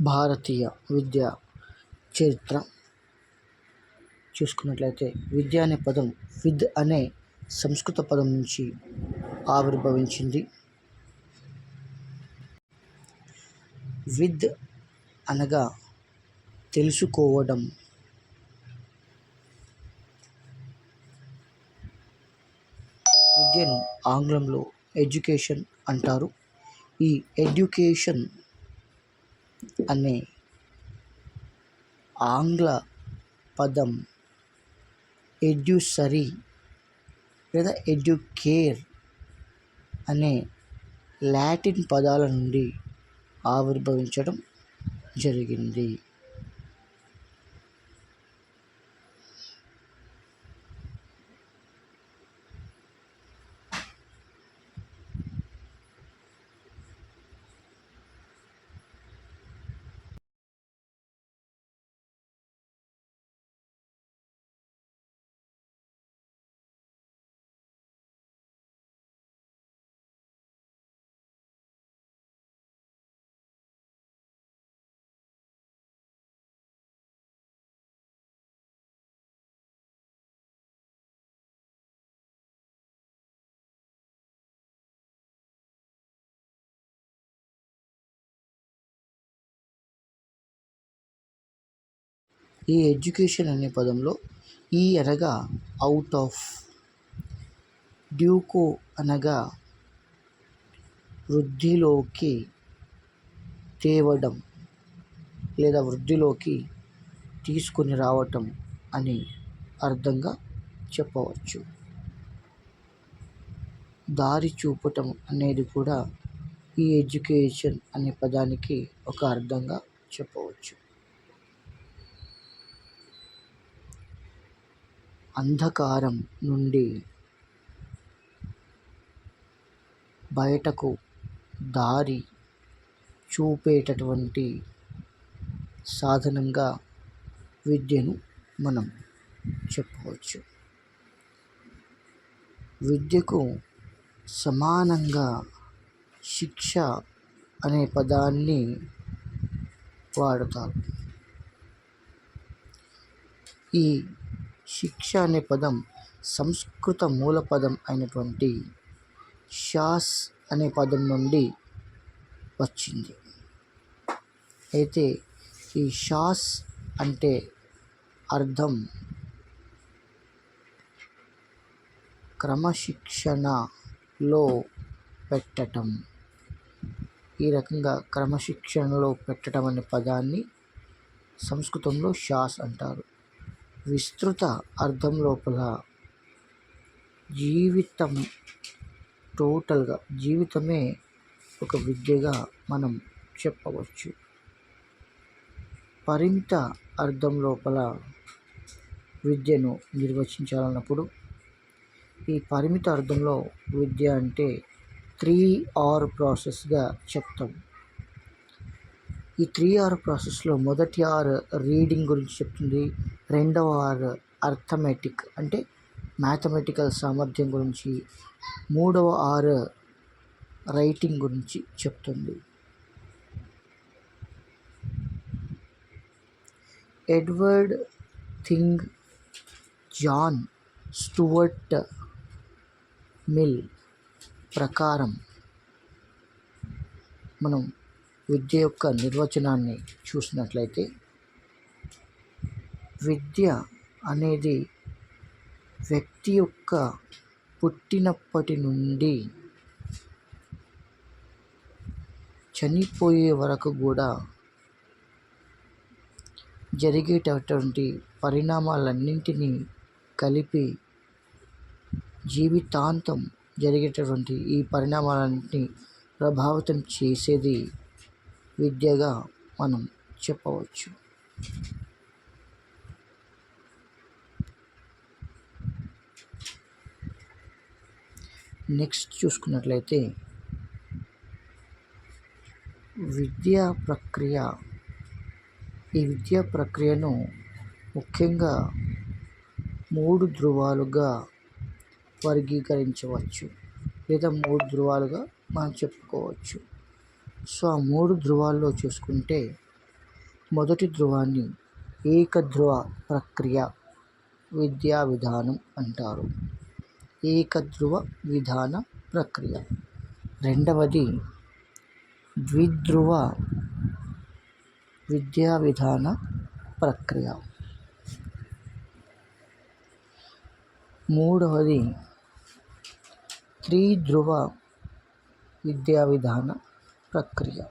భారతీయ విద్యా చరిత్ర చూసుకున్నట్లయితే విద్య అనే పదం విద్ అనే సంస్కృత పదం నుంచి ఆవిర్భవించింది. విద్ అనగా తెలుసుకోవడం. విద్యను ఆంగ్లంలో ఎడ్యుకేషన్ అంటారు. ఈ ఎడ్యుకేషన్ అనే ఆంగ్ల పదం ఎడ్యుసరీ లేదా ఎడ్యుకేర్ అనే లాటిన్ పదాల నుండి ఆవిర్భవించడం జరిగింది. ఈ ఎడ్యుకేషన్ అనే పదంలో ఈ అనగా అవుట్ ఆఫ్ డ్యూకో అనగా వృద్ధిలోకి తేవడం లేదా వృద్ధిలోకి తీసుకొని రావటం అని అర్థంగా చెప్పవచ్చు. దారి చూపటం అనేది కూడా ఈ ఎడ్యుకేషన్ అనే పదానికి ఒక అర్థంగా చెప్పవచ్చు. అంధకారం నుండి బయటకు దారి చూపేటటువంటి సాధనంగా విద్యను మనం చెప్పవచ్చు విద్యకు సమానంగా శిక్ష అనే పదాన్ని వాడతారు. ఈ శిక్ష అనే పదం సంస్కృత మూల పదం అయినటువంటి షాస్ అనే పదం నుండి వచ్చింది. అయితే ఈ షాస్ అంటే అర్థం క్రమశిక్షణలో పెట్టడం ఈ రకంగా క్రమశిక్షణలో పెట్టడం అనే పదాన్ని సంస్కృతంలో షాస్ అంటారు. విస్తృత అర్థం లోపల జీవితం టోటల్గా జీవితమే ఒక విద్యగా మనం చెప్పవచ్చు. పరిమిత అర్థం లోపల విద్యను నిర్వచించాలన్నప్పుడు ఈ పరిమిత అర్థంలో విద్య అంటే త్రీ ఆర్ ప్రాసెస్గా చెప్తాం. ఈ త్రీ ఆర్ ప్రాసెస్లో మొదటి ఆర్ రీడింగ్ గురించి చెప్తుంది. రెండవ ఆర్ అర్థమెటిక్ అంటే మ్యాథమెటికల్ సామర్థ్యం గురించి. మూడవ ఆర్ రైటింగ్ గురించి చెప్తుంది. ఎడ్వర్డ్ థింగ్ జాన్ స్టూవర్ట్ మిల్ ప్రకారం మనం విద్య యొక్క నిర్వచనాన్ని చూసినట్లయితే విద్య అనేది వ్యక్తి యొక్క పుట్టినప్పటి నుండి చనిపోయే వరకు కూడా జరిగేటటువంటి పరిణామాలన్నింటినీ కలిపి జీవితాంతం జరిగేటటువంటి ఈ పరిణామాలన్నింటినీ ప్రభావితం చేసేది విద్యగా మనం చెప్పవచ్చు. నెక్స్ట్ చూసుకున్నట్లయితే విద్యా ప్రక్రియ. ఈ విద్యా ప్రక్రియను ముఖ్యంగా మూడు ధృవాలుగా వర్గీకరించవచ్చు లేదా మూడు ధృవాలుగా మనం చెప్పుకోవచ్చు. సో ఆ మూడు ధృవాల్లో చూసుకుంటే మొదటి ధ్రువాన్ని ఏకధ్రువ ప్రక్రియ విద్యా విధానం అంటారు. ఏకధ్రువ విధాన ప్రక్రియ. రెండవది ద్విధ్రువ విద్యా విధాన ప్రక్రియ. మూడవది త్రిధ్రువ విద్యా విధాన ప్రక్రియ.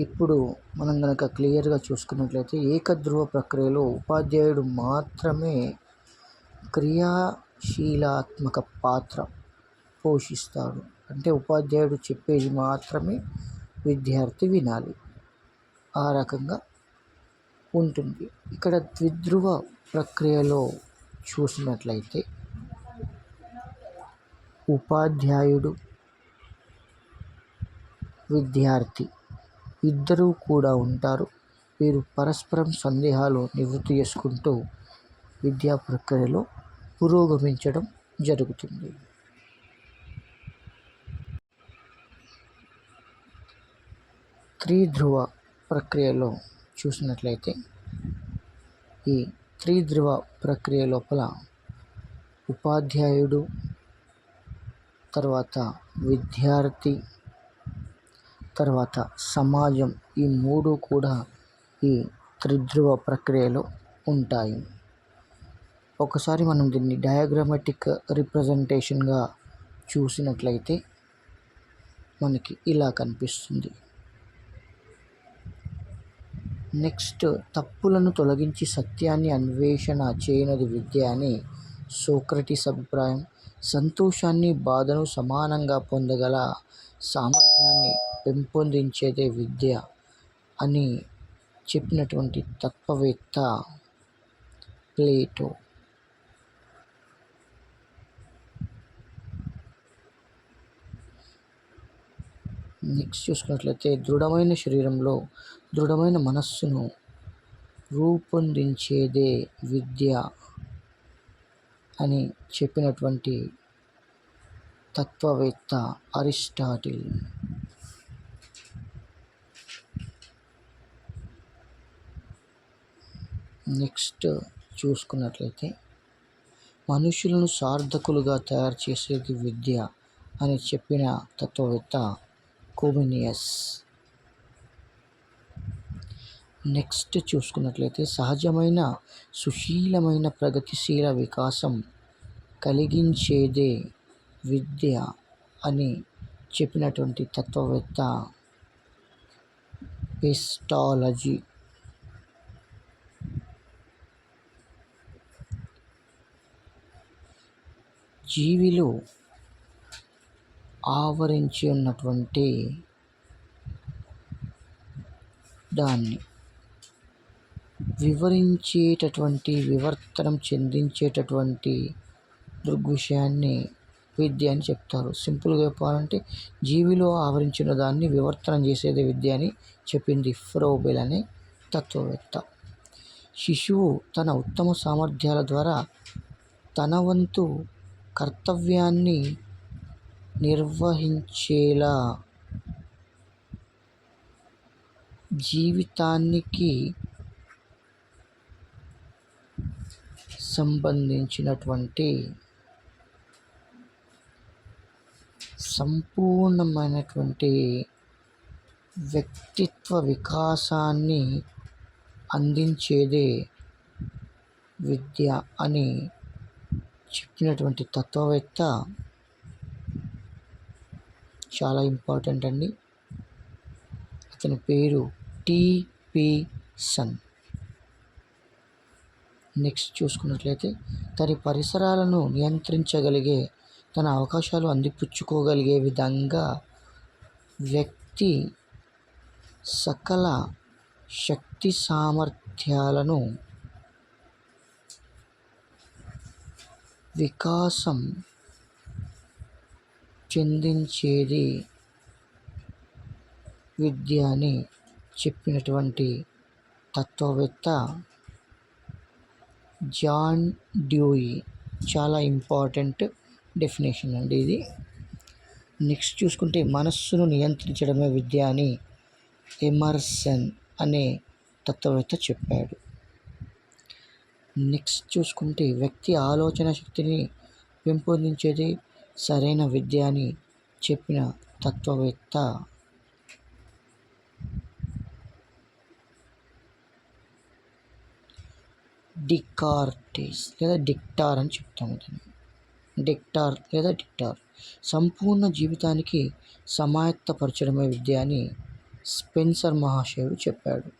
ఇప్పుడు మనం కనుక క్లియర్గా చూసుకున్నట్లయితే ఏకధ్రువ ప్రక్రియలో ఉపాధ్యాయుడు మాత్రమే క్రియాశీలాత్మక పాత్ర పోషిస్తాడు. అంటే ఉపాధ్యాయుడు చెప్పేది మాత్రమే విద్యార్థి వినాలి. ఆ రకంగా ఉంటుంది. ఇక్కడ ద్విధ్రువ ప్రక్రియలో చూసినట్లయితే ఉపాధ్యాయుడు విద్యార్థి. ఇద్దరూ కూడా ఉంటారు. వీరు పరస్పరం సందేహాలు నివృత్తి చేసుకుంటూ విద్యా ప్రక్రియలో పురోగమించడం జరుగుతుంది. త్రిధ్రువ ప్రక్రియలో చూసినట్లయితే ఈ త్రిధ్రువ ప్రక్రియ లోపల ఉపాధ్యాయుడు తర్వాత విద్యార్థి తర్వాత సమాజం ఈ మూడు కూడా ఈ త్రిధ్రువ ప్రక్రియలో ఉంటాయి. ఒకసారి మనం దీన్ని డయాగ్రామాటిక్ రిప్రజెంటేషన్గా చూసినట్లయితే మనకి ఇలా కనిపిస్తుంది. నెక్స్ట్ తప్పులను తొలగించి సత్యాన్ని అన్వేషణ చేయనది విద్య అని సోక్రటీస్ అభిప్రాయం. సంతోషాన్ని బాధను సమానంగా పొందగల సామర్థ్యాన్ని పెంపొందించేదే విద్య అని చెప్పినటువంటి తత్వవేత్త ప్లేటో. నెక్స్ట్ చూసుకున్నట్లయితే దృఢమైన శరీరంలో దృఢమైన మనస్సును రూపొందించేదే విద్య అని చెప్పినటువంటి తత్వవేత్త అరిస్టాటిల్. నెక్స్ట్ చూసుకున్నట్లయితే మనుషులను సార్థకులుగా తయారు చేసేది విద్య అని చెప్పిన తత్వవేత్త కోమినియస్ నెక్స్ట్ చూసుకున్నట్లయితే సహజమైన సుశీలమైన ప్రగతిశీల వికాసం కలిగించేదే విద్య అని చెప్పినటువంటి తత్వవేత్త పెస్టాలజీ జీవిలో ఆవరించి ఉన్నటువంటి దాన్ని వివరించేటటువంటి వివర్తనం చెందించేటటువంటి దృగ్విషయాన్ని విద్య అని చెప్తారు. సింపుల్గా చెప్పాలంటే జీవిలో ఆవరించిన దాన్ని వివర్తనం చేసేది విద్య అని చెప్పింది ఫ్రోబెల్ అనే తత్వవేత్త. శిశువు తన ఉత్తమ సామర్థ్యాల ద్వారా తన వంతు కర్తవ్యాన్ని నిర్వహించేలా జీవితానికి సంబంధించినటువంటి సంపూర్ణమైనటువంటి వ్యక్తిత్వ వికాసాన్ని అందించేదే విద్య అని చెప్పినటువంటి తత్వవేత్త చాలా ఇంపార్టెంట్ అండి. అతని పేరు టిపి సన్. నెక్స్ట్ చూసుకున్నట్లయితే తన పరిసరాలను నియంత్రించగలిగే తన అవకాశాలు అందిపుచ్చుకోగలిగే విధంగా వ్యక్తి సకల శక్తి సామర్థ్యాలను వికాసం చెందించేది విద్య అని చెప్పినటువంటి తత్వవేత్త జాన్ డ్యూయి. చాలా ఇంపార్టెంట్ డెఫినేషన్ అండి ఇది. నెక్స్ట్ చూసుకుంటే మనస్సును నియంత్రించడమే విద్య అని ఎమర్సన్ అనే తత్వవేత్త చెప్పాడు. నెక్స్ట్ చూసుకుంటే వ్యక్తి ఆలోచన శక్తిని పెంపొందించేది సరైన విద్య అని చెప్పిన తత్వవేత్త డికార్టిస్ లేదా డిక్టార్ అని చెప్తాము దీన్ని డిక్టార్ లేదా డిక్టార్. సంపూర్ణ జీవితానికి సమాయత్తపరచడమే విద్య అని స్పెన్సర్ మహాశయుడు చెప్పాడు.